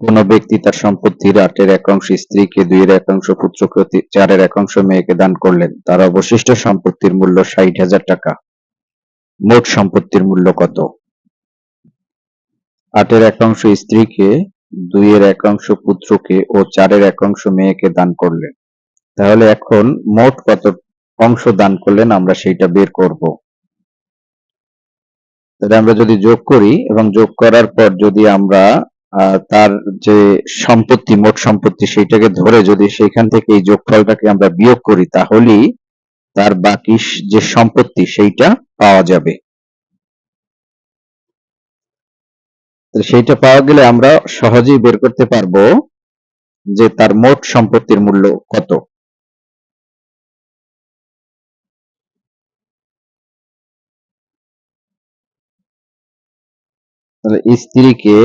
কোন ব্যক্তি তার সম্পত্তির আটের একাংশ স্ত্রীকে, দুইয়ের একাংশ পুত্রকে চারের একাংশ মেয়েকে দান করলেন। তার অবশিষ্ট সম্পত্তির মূল্য ষাট হাজার টাকা। মোট সম্পত্তির মূল্য কত? আটের একাংশ স্ত্রীকে, দুইয়ের একাংশ পুত্রকে ও চারের একাংশ মেয়েকে দান করলেন। তাহলে এখন মোট কত অংশ দান করলেন আমরা সেইটা বের করব। তাহলে আমরা যদি যোগ করি এবং যোগ করার পর যদি আমরা তার যে সম্পত্তি, মোট সম্পত্তি সেইটাকে ধরে যদি সেইখান থেকে এই যোগফলটাকে আমরা বিয়োগ করি, তাহলেই তার বাকি যে সম্পত্তি সেইটা পাওয়া যাবে। সেইটা পাওয়া গেলে আমরা সহজেই বের করতে পারব যে তার মোট সম্পত্তির মূল্য কত। স্ত্রীকে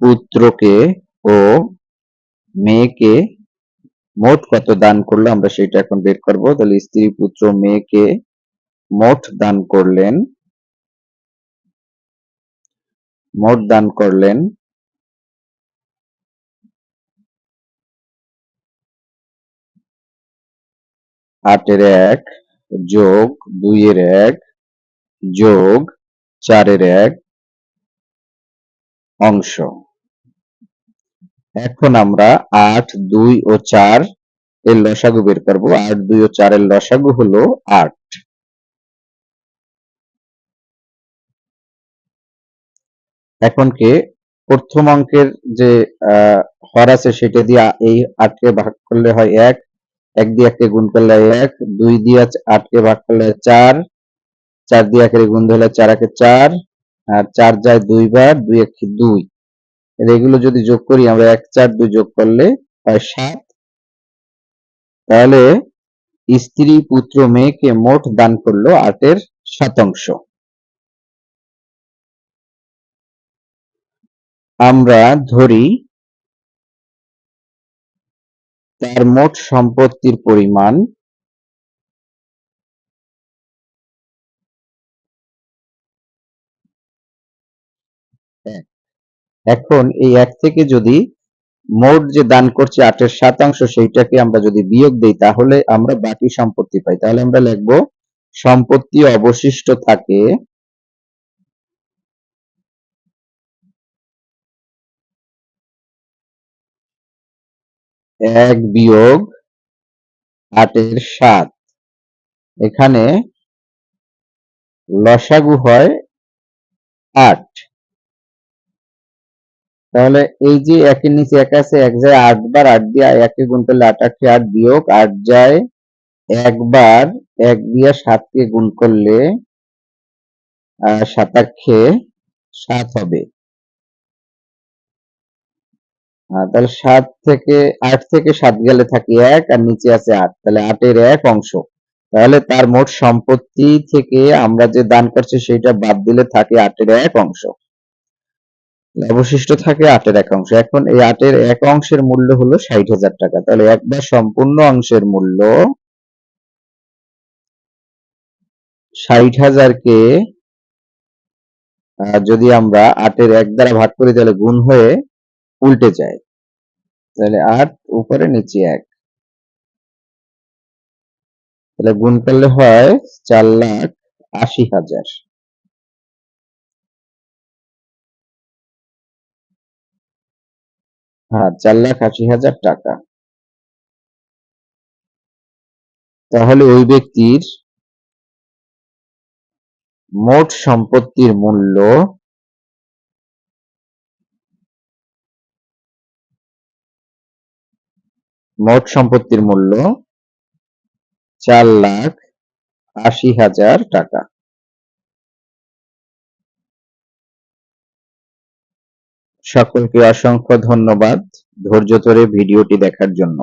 পুত্রকে ও মেয়েকে মোট কত দান করল? আমরা সেটা এখন বের করব। তাহলে স্ত্রী, পুত্র, মেয়েকে মোট দান করলেন, মোট দান করলেন আটের এক যোগ দুইয়ের এক যোগ চারের এক অংশ। এখন আমরা আট, দুই ও চার এর লসাগু বের করব। আট, দুই ও চারের লসাগু হলো আট। এখন কি প্রথম অঙ্কের যে হর আছে সেটা দিয়ে এই আটকে ভাগ করলে হয় এক এক দিয়ে এককে গুণ করলে এক, দুই দিয়ে আটকে ভাগ করলে চার চার দিয়ে একের গুণ ধরলে চার একে চার, আর চার যায় দুইবার দুই একে দুই। এগুলো যদি যোগ করি, আমরা এক চার দুই যোগ করলে হয় সাত তাহলে স্ত্রী পুত্র মেয়েকে মোট দান করল আটের শতাংশ আমরা ধরি তার মোট সম্পত্তির পরিমাণ এক। এখন এই এক থেকে যদি মোট যে দান করছে আটের শতাংশ, সেইটাকে আমরা যদি বিয়োগ দেই, তাহলে আমরা বাকি সম্পত্তি পাই। তাহলে আমরা লিখব, সম্পত্তি অবশিষ্ট থাকে এক বিয়োগ আটের সাত। এখানে লসাগু হয় আট। তাহলে এই যে একের নিচে এক আছে, এক যায় আট বার, আট দিয়ে একে গুণ করলে আট আটকে আট বিয়োগ আট যায় একবার এক দিয়ে সাতকে গুণ করলে সাতাক্ষে সাত হবে। তাহলে সাত থেকে, আট থেকে সাত গেলে থাকে এক আর নিচে আছে আট। তাহলে আটের এক অংশ। তাহলে তার মোট সম্পত্তি থেকে আমরা যে দান করছি সেটা বাদ দিলে থাকে আটের এক অংশ। অবশিষ্ট থাকে আটের এক অংশ। এখন এই আটের এক অংশের মূল্য হলো ষাট হাজার টাকা। তাহলে একবার সম্পূর্ণ অংশের মূল্য ষাট হাজারকে আহ, যদি আমরা আটের এক দ্বারা ভাগ করি তাহলে গুণ হয়ে উল্টে যায়। তাহলে আট উপরে নিচে এক। তাহলে গুণ করলে হয় চার লাখ আশি হাজার। হ্যাঁ চার লাখ আশি হাজার টাকা। তাহলে ওই ব্যক্তির মোট সম্পত্তির মূল্য মোট সম্পত্তির মূল্য চার লাখ আশি হাজার টাকা। সকলকে অসংখ্য ধন্যবাদ ধৈর্য ধরে ভিডিওটি দেখার জন্য।